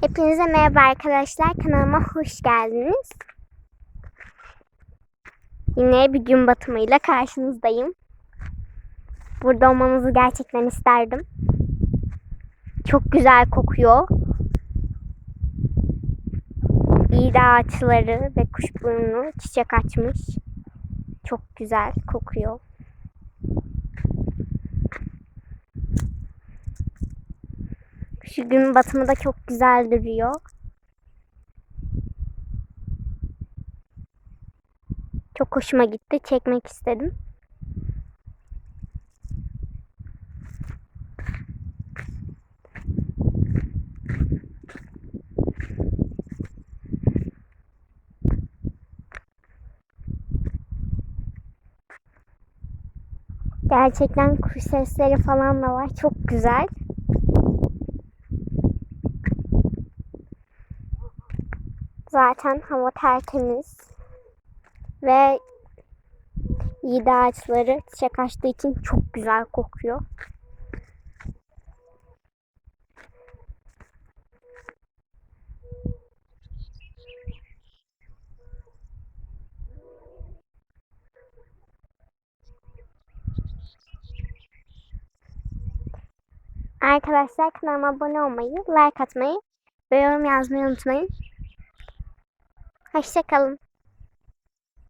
Hepinize merhaba arkadaşlar. Kanalıma hoş geldiniz. Yine bir gün batımıyla karşınızdayım. Burada olmanızı gerçekten isterdim. Çok güzel kokuyor. İyi de ağaçları ve kuşburnu çiçek açmış. Çok güzel kokuyor. Şu gün batımı da çok güzel duruyor. Çok hoşuma gitti. Çekmek istedim. Gerçekten kuş sesleri falan da var. Çok güzel. Zaten hava tertemiz. Ve iyi de ağaçları çiçek açtığı için çok güzel kokuyor. Arkadaşlar kanalıma abone olmayı, like atmayı ve yorum yazmayı unutmayın. Hoşçakalın.